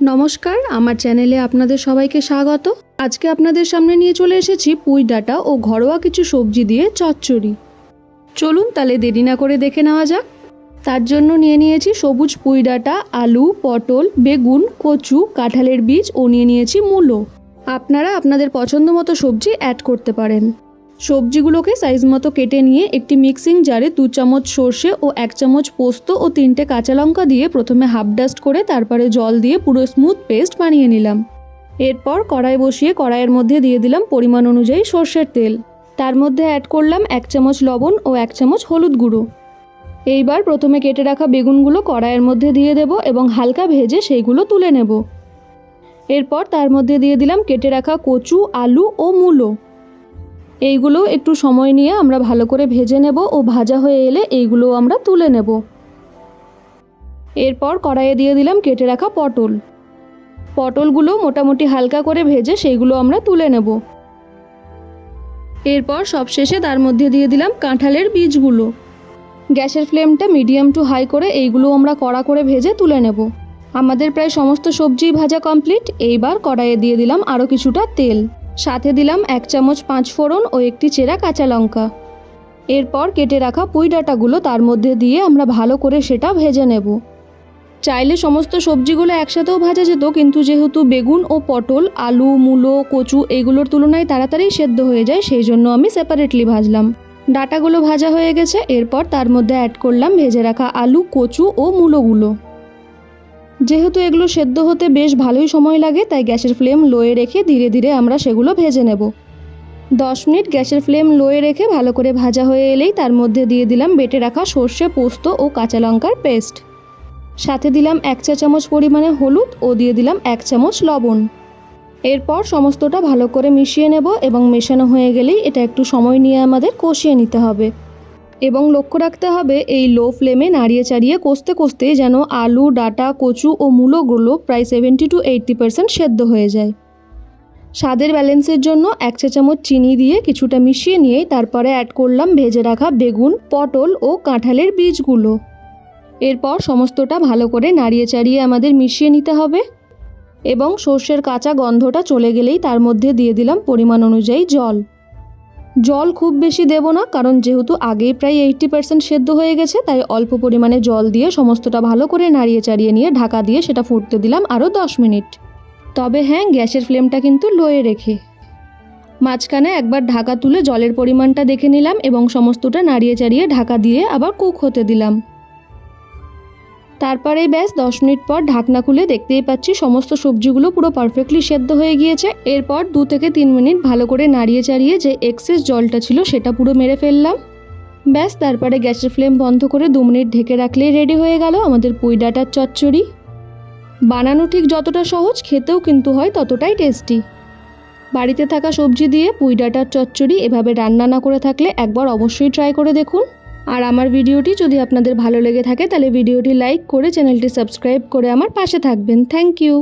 নমস্কার, আমার চ্যানেলে আপনাদের সবাইকে স্বাগত। আজকে আপনাদের সামনে নিয়ে চলে এসেছি পুঁই ডাঁটা ও ঘরোয়া কিছু সবজি দিয়ে চচ্চড়ি। চলুন তাহলে দেরি না করে দেখে নেওয়া যাক। তার জন্য নিয়ে নিয়েছি সবুজ পুঁই ডাঁটা, আলু, পটল, বেগুন, কচু, কাঁঠালের বীজ ও নিয়ে নিয়েছি মূলো। আপনারা আপনাদের পছন্দ মতো সবজি অ্যাড করতে পারেন। সবজিগুলোকে সাইজ মতো কেটে নিয়ে একটি মিক্সিং জারে দু চামচ সর্ষে ও এক চামচ পোস্ত ও তিনটে কাঁচা লঙ্কা দিয়ে প্রথমে হাফ ডাস্ট করে তারপরে জল দিয়ে পুরো স্মুথ পেস্ট বানিয়ে নিলাম। এরপর কড়াই বসিয়ে কড়াইয়ের মধ্যে দিয়ে দিলাম পরিমাণ অনুযায়ী সর্ষের তেল। তার মধ্যে অ্যাড করলাম এক চামচ লবণ ও এক চামচ হলুদ গুঁড়ো। এইবার প্রথমে কেটে রাখা বেগুনগুলো কড়াইয়ের মধ্যে দিয়ে দেব এবং হালকা ভেজে সেইগুলো তুলে নেব। এরপর তার মধ্যে দিয়ে দিলাম কেটে রাখা কচু, আলু ও মূলো। এইগুলো একটু সময় নিয়ে আমরা ভালো করে ভেজে নেব ও ভাজা হয়ে এলে এইগুলো আমরা তুলে নেব। এরপর কড়াইয়ে দিয়ে দিলাম কেটে রাখা পটল। পটলগুলো মোটামুটি হালকা করে ভেজে সেইগুলো আমরা তুলে নেব। এরপর সবশেষে তার মধ্যে দিয়ে দিলাম কাঁঠালের বীজগুলো। গ্যাসের ফ্লেমটা মিডিয়াম টু হাই করে এইগুলো আমরা কড়া করে ভেজে তুলে নেব। আমাদের প্রায় সমস্ত সবজি ভাজা কমপ্লিট। এইবার কড়াইয়ে দিয়ে দিলাম আরও কিছুটা তেল। সাথে দিলাম এক চামচ পাঁচ ফোড়ন ও একটি চেরা কাঁচা লঙ্কা। এরপর কেটে রাখা পুঁই ডাঁটাগুলো তার মধ্যে দিয়ে আমরা ভালো করে সেটা ভেজে নেব। চাইলে সমস্ত সবজিগুলো একসাথেও ভাজা যেত, কিন্তু যেহেতু বেগুন ও পটল, আলু, মূলো, কচু এগুলোর তুলনায় তাড়াতাড়ি সেদ্ধ হয়ে যায়, সেই জন্য আমি সেপারেটলি ভাজলাম। ডাটাগুলো ভাজা হয়ে গেছে, এরপর তার মধ্যে অ্যাড করলাম ভেজে রাখা আলু, কচু ও মূলোগুলো। যেহেতু এগুলো সেদ্ধ হতে বেশ ভালোই সময় লাগে, তাই গ্যাসের ফ্লেম লোয়ে রেখে ধীরে ধীরে আমরা সেগুলো ভেজে নেব। দশ মিনিট গ্যাসের ফ্লেম লোয়ে রেখে ভালো করে ভাজা হয়ে এলেই তার মধ্যে দিয়ে দিলাম বেটে রাখা সর্ষে, পোস্ত ও কাঁচা লঙ্কার পেস্ট। সাথে দিলাম এক চা চামচ পরিমাণে হলুদ ও দিয়ে দিলাম এক চামচ লবণ। এরপর সমস্তটা ভালো করে মিশিয়ে নেব এবং মেশানো হয়ে গেলেই এটা একটু সময় নিয়ে আমাদের কষিয়ে নিতে হবে। এবং লক্ষ্য রাখতে হবে, এই লো ফ্লেমে নাড়িয়ে চাড়িয়ে কষতে কষতে যেন আলু, ডাটা, কচু ও মূলোগুলো প্রায় সেভেন্টি টু এইট্টি পার্সেন্ট সেদ্ধ হয়ে যায়। স্বাদের ব্যালেন্সের জন্য এক চা চামচ চিনি দিয়ে কিছুটা মিশিয়ে নিয়ে তারপরে অ্যাড করলাম ভেজে রাখা বেগুন, পটল ও কাঁঠালের বীজগুলো। এরপর সমস্তটা ভালো করে নাড়িয়ে চাড়িয়ে আমাদের মিশিয়ে নিতে হবে এবং সর্ষের কাঁচা গন্ধটা চলে গেলেই তার মধ্যে দিয়ে দিলাম পরিমাণ অনুযায়ী জল। জল খুব বেশি দেব না, কারণ যেহেতু আগেই প্রায় এইটটি পার্সেন্ট সেদ্ধ হয়ে গেছে, তাই অল্প পরিমাণে জল দিয়ে সমস্তটা ভালো করে নাড়িয়ে চাড়িয়ে নিয়ে ঢাকা দিয়ে সেটা ফুটতে দিলাম আরও দশ মিনিট। তবে হ্যাঁ গ্যাসের ফ্লেমটা কিন্তু লোয়ে রেখে। মাঝখানে একবার ঢাকা তুলে জলের পরিমাণটা দেখে নিলাম এবং সমস্তটা নাড়িয়ে চাড়িয়ে ঢাকা দিয়ে আবার কুক হতে দিলাম। তারপরে ব্যাস দশ মিনিট পর ঢাকনা খুলে দেখতেই পাচ্ছি সমস্ত সবজিগুলো পুরো পারফেক্টলি সেদ্ধ হয়ে গিয়েছে। এরপর দু থেকে তিন মিনিট ভালো করে নাড়িয়ে চাড়িয়ে যে এক্সেস জলটা ছিল সেটা পুরো মেরে ফেললাম। ব্যাস তারপরে গ্যাসের ফ্লেম বন্ধ করে দু মিনিট ঢেকে রাখলেই রেডি হয়ে গেল আমাদের পুঁই ডাঁটার চচ্চড়ি। বানানো ঠিক যতটা সহজ, খেতেও কিন্তু হয় ততটাই টেস্টি বাড়িতে থাকা সবজি দিয়ে পুঁই ডাঁটার চচ্চড়ি এভাবে রান্না না করে থাকলে একবার অবশ্যই ট্রাই করে দেখুন। আর আমার ভিডিওটি যদি আপনাদের ভালো লেগে থাকে, তাহলে ভিডিওটি লাইক করে চ্যানেলটি সাবস্ক্রাইব করে আমার পাশে থাকবেন। Thank you.